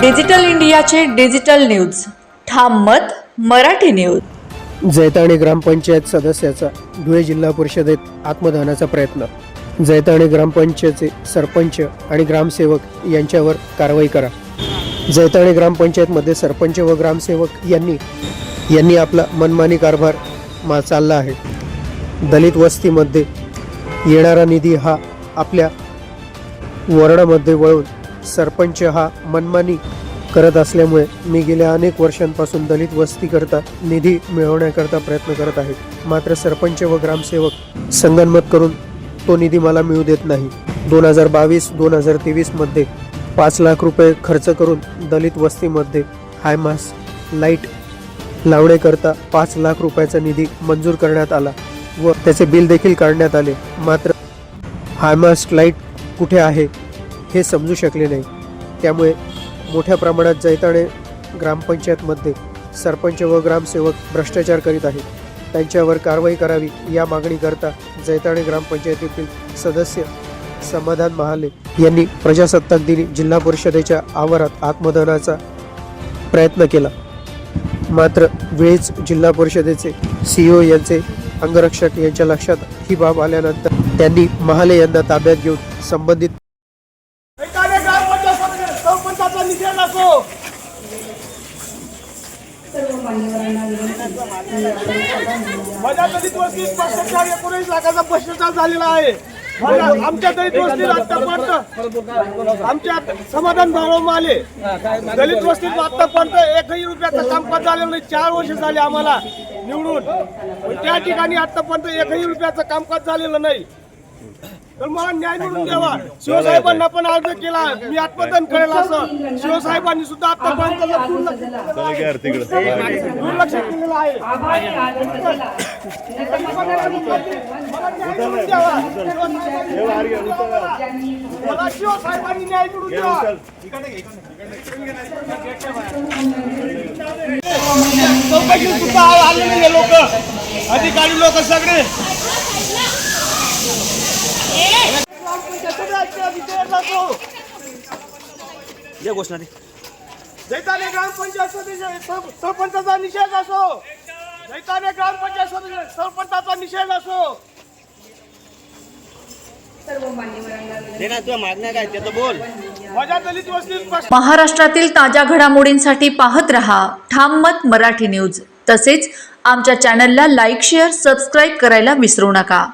Digital इंडियाचे digital news. ठाम मत मराठी न्यूज. जैताणी ग्रामपंचायत सदस्याचा धुळे जिल्हा परिषदेत आत्मदहनाचा प्रयत्न. जैताणी ग्रामपंचायतचे सरपंच आणि ग्रामसेवक यांच्यावर कारवाई करा. जैताणी ग्रामपंचायतमध्ये सरपंच व ग्रामसेवक यांनी यांनी आपला मनमानी कारभार मा चालला आहे. दलित वस्तीमध्ये येणारा निधी हा आपल्या वरणामध्ये वळून सरपंच हा मनमानी करत असल्यामुळे मी गेल्या अनेक वर्षांपासून दलित वस्तीकरता निधी मिळवण्याकरता प्रयत्न करत आहे. मात्र सरपंच व ग्रामसेवक संगनमत करून तो निधी मला मिळू देत नाही. दोन हजार बावीस दोन हजार तेवीसमध्ये पाच लाख रुपये खर्च करून दलित वस्तीमध्ये हायमास लाइट लावण्याकरता पाच लाख रुपयाचा निधी मंजूर करण्यात आला व त्याचे बिल देखील काढण्यात आले. मात्र हायमास लाइट कुठे आहे? हे समजू शकले नाही. त्यामुळे मोठ्या प्रमाणात जैताणे ग्रामपंचायतमध्ये सरपंच व ग्रामसेवक भ्रष्टाचार करीत आहेत. त्यांच्यावर कारवाई करावी या मागणीकरता जैताणे ग्रामपंचायतीतील सदस्य समाधान महाले यांनी प्रजासत्ताक दिनी जिल्हा परिषदेच्या आवारात आत्मदहनाचा प्रयत्न केला. मात्र वेळीच जिल्हा परिषदेचे सीईओ यांचे अंगरक्षक यांच्या लक्षात ही बाब आल्यानंतर त्यांनी महाले यांना ताब्यात घेऊन संबंधित एखाद्या ग्रामपंचायत निषेध असो माझ्या दलित वस्तीत भ्रष्टाचार एकोणीस लाखाचा भ्रष्टाचार झालेला आहे. आमच्या दलित वस्तीत आतापर्यंत आमच्या समाधान भाव आले. दलित वस्तीत आतापर्यंत एकही रुपयाचं कामकाज झालेलं नाही. चार वर्ष झाले आम्हाला निवडून. त्या ठिकाणी आतापर्यंत एकही रुपयाचं कामकाज झालेलं नाही. तर मला न्याय मिळून द्यावा. शिवसाहेबांना पण अर्ज केला. मी आत्मदान करेल असं. शिवसाहेबांनी सुद्धा आतापर्यंत दुर्लक्ष केलेलं आहे. मला न्याय मिळून द्यावा. मला शिवसाहेबांनी न्याय मिळून द्यावा. चौकशी सुद्धा आले नाही लोक. अधिकारी लोक सगळे. या घोषणा दे. जैताने ग्रामपंचायत सदस्य सरपंचाचा निषेध असो. जैताने ग्रामपंचायत सदस्य सरपंचाचा निषेध असो. महाराष्ट्रातील ताज्या घडामोडींसाठी पाहत रहा ठाम मत मराठी न्यूज. तसेच आमच्या चॅनलला लाईक शेअर सबस्क्राईब करायला विसरू नका.